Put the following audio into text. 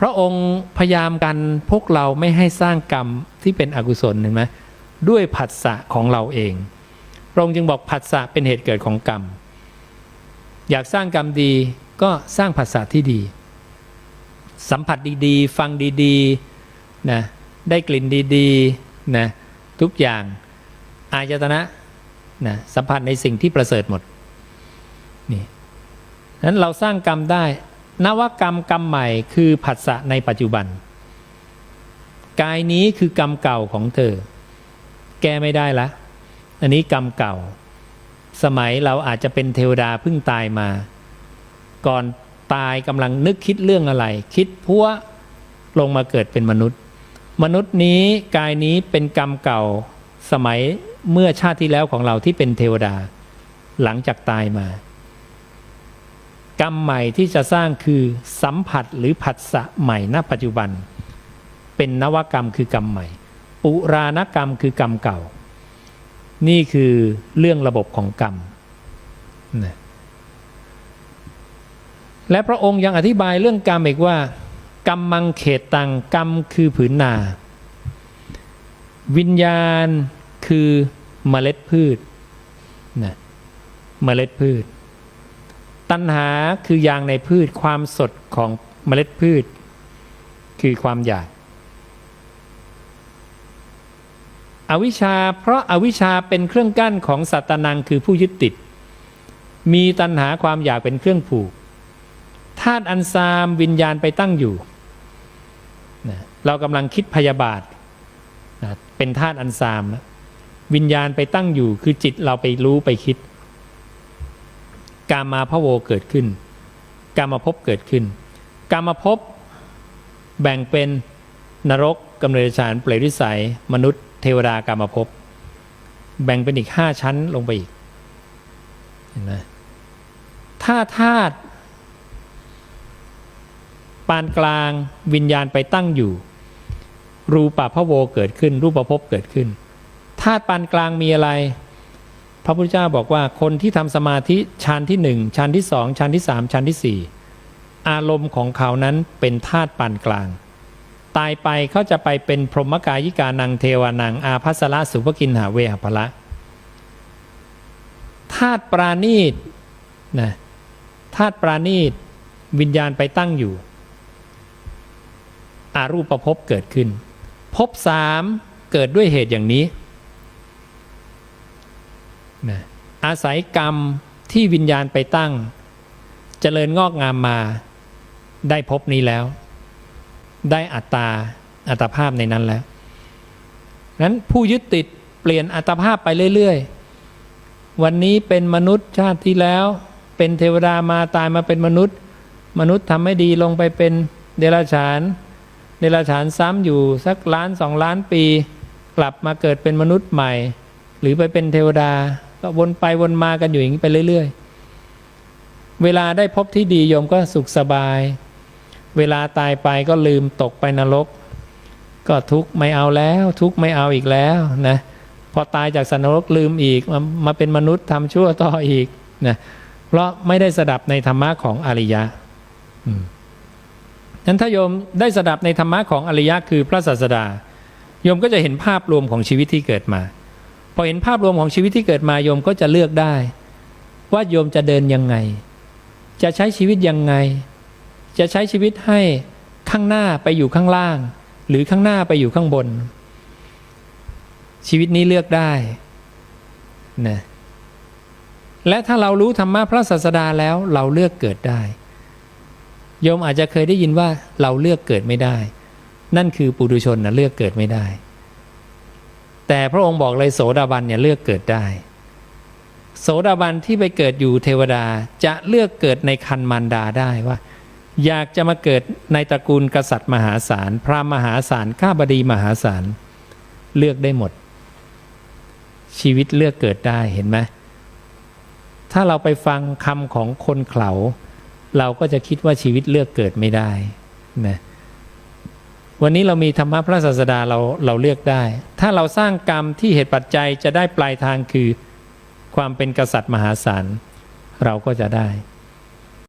พระองค์พยายามกันพวกเราไม่ให้สร้างกรรมที่เป็นอกุศลเห็นไหมด้วยผัสสะของเราเอง พระองค์จึงบอกผัสสะเป็นเหตุเกิดของกรรม อยากสร้างกรรมดีก็สร้างผัสสะที่ดี สัมผัสดีๆ ฟังดีๆนะได้กลิ่นดีๆนะทุกอย่างอายตนะนะสัมผัสในสิ่งที่ประเสริฐหมดนี่นั้นเราสร้างกรรมได้ นวกรรมกรรมใหม่คือผัสสะในปัจจุบัน กายนี้คือกรรมเก่าของเธอ แก้ไม่ได้ละ อันนี้กรรมเก่า สมัยเราอาจจะเป็นเทวดาเพิ่งตายมา ก่อนตายกำลังนึกคิดเรื่องอะไร คิดพัวลงมาเกิดเป็นมนุษย์ มนุษย์นี้กายนี้เป็นกรรมเก่า สมัยเมื่อชาติที่แล้วของเราที่เป็นเทวดา หลังจากตายมา กรรมใหม่ที่จะสร้างคือสัมผัสหรือผัสสะใหม่ณปัจจุบัน เป็นนวกรรมคือกรรมใหม่ ปุรานกรรมคือกรรมเก่า นี่คือเรื่องระบบของกรรมนะและพระองค์ยังอธิบายเรื่องกรรมอีกว่ากรรมมังเขตตังกรรมคือผืนนา วิญญาณคือเมล็ดพืชนะเมล็ดพืช ตัณหาคือยางในพืชความสดของเมล็ดพืช คือความอยาก อวิชชาเพราะอาวิชชาเป็นเครื่องกั้นของสัตนังคือผู้ยึดติด มีตัณหาความอยากเป็นเครื่องผูกธาตุอันซามวิญญาณไปตั้งอยู่ เรากำลังคิดพยาบาท เป็นธาตุอันซาม วิญญาณไปตั้งอยู่คือจิตเราไปรู้ไปคิด กามาพะโวเกิดขึ้น กามาภพเกิดขึ้น กามาภพแบ่งเป็นนรกกำเนิดฉานเปรตวิสัย มนุษย์เทวดากามาภพแบ่งเป็นอีกห้าชั้นลงไปอีกเห็นไหมถ้าธาตุปานกลางวิญญาณไปตั้งอยู่ รูปะพะโวเกิดขึ้น รูปประพบเกิดขึ้นธาตุปานกลางมีอะไร พระพุทธเจ้าบอกว่าคนที่ทำสมาธิชั้นที่หนึ่งชั้นที่สองชั้นที่สามชั้นที่สี่อารมณ์ของเขานั้นเป็นธาตุปานกลาง ตายไปเขาจะไปเป็นพรหมกายิกานังเทวานังอาภัสระสุภกินหาเวหภละธาตุปราณีตนะธาตุปราณีตวิญญาณไปตั้งอยู่ อารูปภพเกิดขึ้นภพสามเกิดด้วยเหตุอย่างนี้ นะอาศัยกรรมที่วิญญาณไปตั้งเจริญงอกงามมาได้พบนี้แล้ว ได้อัตตาอัตภาพในนั้นแล้วนั้นผู้ยึดติดเปลี่ยนอัตภาพไปเรื่อยๆ วันนี้เป็นมนุษย์ชาติที่แล้ว เป็นเทวดามาตายมาเป็นมนุษย์ มนุษย์ทำไม่ดีลงไปเป็นเดรัจฉาน เดรัจฉานซ้ำอยู่สักล้านสองล้านปี กลับมาเกิดเป็นมนุษย์ใหม่ หรือไปเป็นเทวดา ก็วนไปวนมากันอยู่อย่างนี้ไปเรื่อย ๆ เวลาได้พบที่ดีโยมก็สุขสบาย เวลาตายไปก็ลืมตกไปนรก ก็ทุกข์ไม่เอาแล้ว ทุกข์ไม่เอาอีกแล้วนะพอตายจากสันนรกลืมอีกมามาเป็นมนุษย์ทำชั่วต่ออีกนะเพราะไม่ได้สดับในธรรมะของอริยะนั้นถ้าโยมได้สดับในธรรมะของอริยะคือพระศาสดา โยมก็จะเห็นภาพรวมของชีวิตที่เกิดมา พอเห็นภาพรวมของชีวิตที่เกิดมาโยมก็จะเลือกได้ ว่าโยมจะเดินยังไง จะใช้ชีวิตยังไง จะใช้ชีวิตให้ข้างหน้าไปอยู่ข้างล่าง หรือข้างหน้าไปอยู่ข้างบน ชีวิตนี้เลือกได้นะและถ้าเรารู้ธรรมะพระศาสดาแล้วเราเลือกเกิดได้ โยมอาจจะเคยได้ยินว่าเราเลือกเกิดไม่ได้ นั่นคือปุถุชนนะเลือกเกิดไม่ได้ แต่พระองค์บอกเลยโสดาบันเนี่ยเลือกเกิดได้ โสดาบันที่ไปเกิดอยู่เทวดาจะเลือกเกิดในคันมารดาได้ว่า อยากจะมาเกิดในตระกูลกษัตริย์มหาศาล พระมหาศาลข้าบดีมหาศาล เลือกได้หมด ชีวิตเลือกเกิดได้เห็นไหมถ้าเราไปฟังคำของคนเขาเราก็จะคิดว่าชีวิตเลือกเกิดไม่ได้นะ วันนี้เรามีธรรมะพระศาสดาเราเราเลือกได้ ถ้าเราสร้างกรรมที่เหตุปัจจัยจะได้ปลายทางคือ ความเป็นกษัตริย์มหาศาลเราก็จะได้